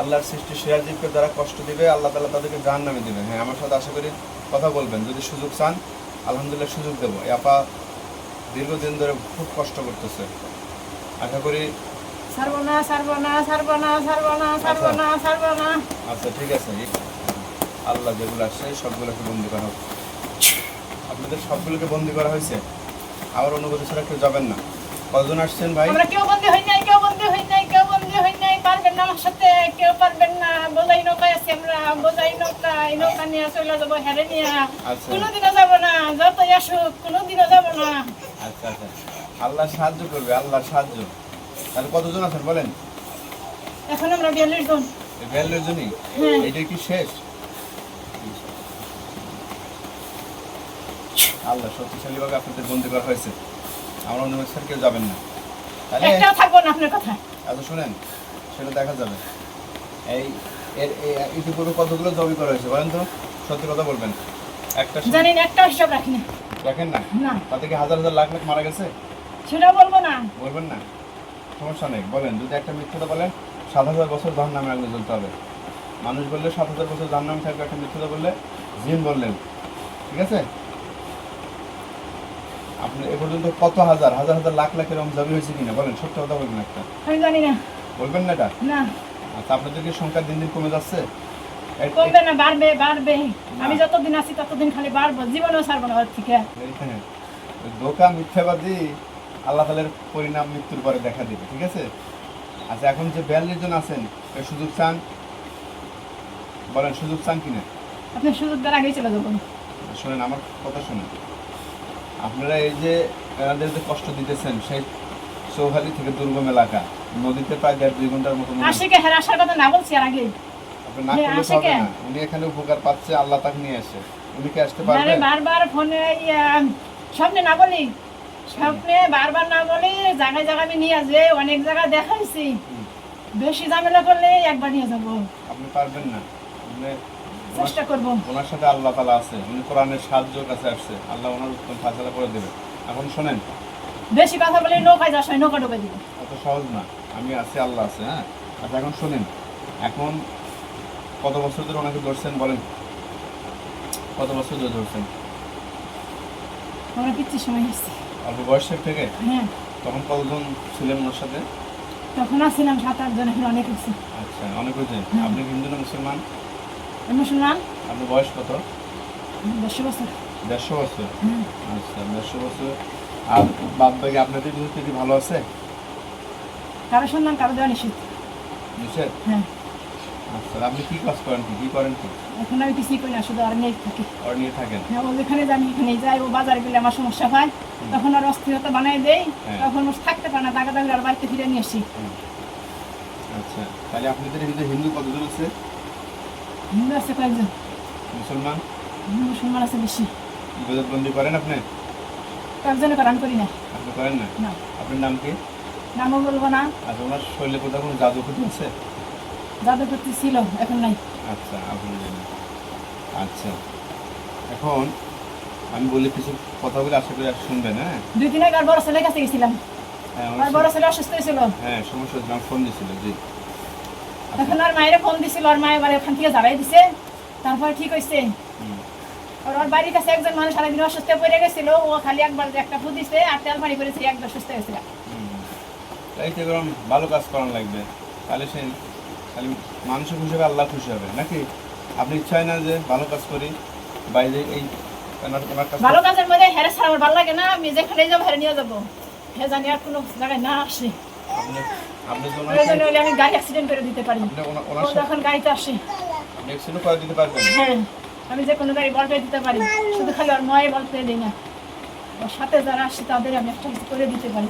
আল্লাহর সৃষ্টি সিরাজীবকে যারা কষ্ট দিবে আল্লাহ তালা তাদেরকে জাহান নামে দিবে হ্যাঁ আমার সাথে আশা করি কথা বলবেন। যদি সুযোগ চান আলহামদুলিল্লাহ সুযোগ দেবো। আপা দীর্ঘদিন ধরে খুব কষ্ট করতেছে। আশা করি আচ্ছা। ঠিক আছে। আল্লাহ যেগুলো আসছে সবগুলোকে বন্দি করা হোক। আপনাদের সবগুলোকে বন্দি করা হয়েছে? আমার অনুভূতি ছাড়া কেউ যাবেন না। কতজন আসছেন ভাই? আমরা কেউ বন্দি হই নাই পারবেন না আমার সাথে কেউ পারবেন না। বোঝাই নৌকায় আছি আমরা বোঝাই নৌকা এই নৌকা নিয়ে চলে যাব হেরে নিয়ে। আচ্ছা। কোনোদিনও যাব না যতই আসুক কোনোদিনও যাব না। আচ্ছা আচ্ছা। আল্লাহ সাহায্য করবে আল্লাহ সাহায্য। তাহলে কতজন আছেন বলেন? এখন আমরা বিয়াল্লিশ জন। বিয়াল্লিশ জনই? হ্যাঁ। এইটা কি শেষ? আল্লাহ শক্তিশালীভাবে আপনাদের বন্দি করা হয়েছে। আমার অনুভূতি ছাড়া কেউ যাবেন না। তাহলে থাকব না আপনার কথা আচ্ছা শুনেন। সেটা দেখা যাবে। এই এর ইতিপূর্বে কতগুলো জমি করা হয়েছে বলেন তো? সত্যি কথা বলবেন। একটা সে- জানি না একটাও হিসাব রাখি না। দেখেন না? না। তাতে কি হাজার হাজার লাখ লাখ মারা গেছে? সেটা বলব না। বলবেন না? সমস্যা নেই। বলেন যদি একটা মিথ্যাটা বলেন সাত হাজার বছর জাহান নামে আগুনে জ্বলতে হবে। মানুষ বললে সাত হাজার বছর জাহান নামে থাকবে একটা মিথ্যাটা বললে জিন বললেন। ঠিক আছে? আপনি এ পর্যন্ত কত হাজার হাজার হাজার লাখ লাখ এরকম জমি হয়েছে কিনা? বলেন সত্য কথা বলবেন একটা। আমি জানি না। বলবেন না এটা? না। আচ্ছা আপনাদের কি সংখ্যা দিন দিন কমে যাচ্ছে? কমবে না বাড়বে বাড়বে। আমি যতদিন আছি ততদিন খালি বাড়বো জীবনেও ছাড়বো না ওই ধোকা মিথ্যাবাদী আল্লাহ তালের পরিণাম মৃত্যুর পরে দেখা দিবে ঠিক আছে? আচ্ছা এখন যে বিয়াল্লিশ জন আছেন সুযোগ চান? বলেন সুযোগ চান কিনা? আপনি সুযোগ দেওয়ার আগেই চলে যাব। শোনেন আমার কথা শোনেন। আপনারা এই যে এনাদের যে কষ্ট দিতেছেন সেই চৌহালি থেকে দুর্গম এলাকা। নদীতে প্রায় দেড় দুই ঘণ্টার মতো আশিকে হের আসার কথা না বলছি আর আগে আপনি না হ্যাঁ, করলে হবে না। উনি এখানে উপকার পাচ্ছে আল্লাহ তাকে নিয়ে আসে। উনি কি আসতে আরে পারবেন বারবার ফোনে স্বপ্নে না বলি। স্বপ্নে বারবার না বলি জায়গায় জায়গায় আমি নিয়ে যে অনেক জায়গা দেখাইছি। বেশি ঝামেলা করলে একবার নিয়ে যাব। আপনি পারবেন না। চেষ্টা করব। ওনার সাথে আল্লাহ তালা আছে। উনি কোরআনের সাহায্য কাছে আসছে। আল্লাহ ওনার উত্তম ফাঁসলা করে দেবে এখন শোনেন বেশি কথা বলে নৌকায় যাস নৌকা ডুবে দিবে অত সহজ না। আমি আছি আল্লাহ আছে হ্যাঁ? আচ্ছা এখন শোনেন এখন কত বছর ধরে ওনাকে ধরছেন বলেন? কত বছর ধরে ধরছেন? আমরা পিচ্ছি সময় এসছি। অল্প বয়সের থেকে? হ্যাঁ। তখন কতজন ছিলেন ওনার সাথে? তখন আসছিলাম সাত আট জন এখন অনেক হচ্ছে আচ্ছা অনেক হয়েছে। হুম। আপনি হিন্দু না মুসলমান? মুসলমান। আপনার বয়স কত? দেড়শো বছর। দেড়শো বছর? হ্যাঁ। আচ্ছা দেড়শো বছর। আর বাদ বাকি আপনাদের বিরুদ্ধে কি ভালো আছে? কারও সন্ধান কারও দেওয়া নিষেধ। নিষেধ? হ্যাঁ। আচ্ছা আপনি কি কাজ করেন কি? কি করেন কি? এখন আমি কিছুই করি না শুধু আর নিয়ে থাকি। আর নিয়ে থাকেন। হ্যাঁ ও যেখানে আমি এখানে যাই ও বাজারে গেলে আমার সমস্যা হয়। তখন আর অস্থিরতা বানাই দেই। হ্যাঁ। তখন ও থাকতে পারে না দাগা দাগা আর বাড়িতে ফিরে নিয়ে আসি। আচ্ছা তাহলে আপনাদের ভিতরে হিন্দু কতজন আছে? হিন্দু আছে কয়েকজন। মুসলমান? মুসলমান আছে বেশি। ইবাদতবন্দি করেন আপনি? কয়েকজনে করান করি না আপনি করেন না না। আপনার নাম কি? নামও বলব না। আচ্ছা ওনার শরীরে কোথাও কোনো জাদু ক্ষতি আছে জাদু করতে ছিল এখন নাই। আচ্ছা আলহামদুলিল্লাহ আচ্ছা। এখন আমি বলি কিছু কথা বলে আশা করি আর শুনবেন হ্যাঁ? দুই দিন আগে আর বড় ছেলের কাছে গেছিলাম। হ্যাঁ আর বড় ছেলে অসুস্থ হয়েছিল। হ্যাঁ সমস্যা ফোন দিয়েছিল জি। এখন আর মায়ের ফোন দিছিল আর মায়ের বাড়ি ওখান থেকে যাবাই দিছে। তারপরে ঠিক হয়েছে। আর ওর বাড়ির কাছে একজন মানুষ সারাদিন অসুস্থ পড়ে গেছিল ও খালি একবার একটা ফু দিছে আর তেল পানি করেছে একবার সুস্থ হয়েছিল হুম। তাই তো এরকম ভালো কাজ করানো লাগবে। তাহলে সে খালি মানুষের খুশি হবে আল্লাহ খুশি হবে নাকি? আপনি ইচ্ছা না যে ভালো কাজ করি বাইরে এই ভালো কাজের মধ্যে হেরে ছাড়া আমার ভালো লাগে না আমি যেখানে যাব হেরে নিয়ে যাব। হে জানি আর কোনো জায়গায় না আসে। আমি গাড়ি অ্যাক্সিডেন্ট করে দিতে পারি। যখন গাড়িতে আসে। অ্যাক্সিডেন্ট করে দিতে পারবেন। হ্যাঁ। আমি যে কোনো গাড়ি বলতে দিতে পারি। শুধু খালি ওর নয় বলতে দিই না। সাথে যারা আসছে তাদের আমি একটা করে দিতে পারি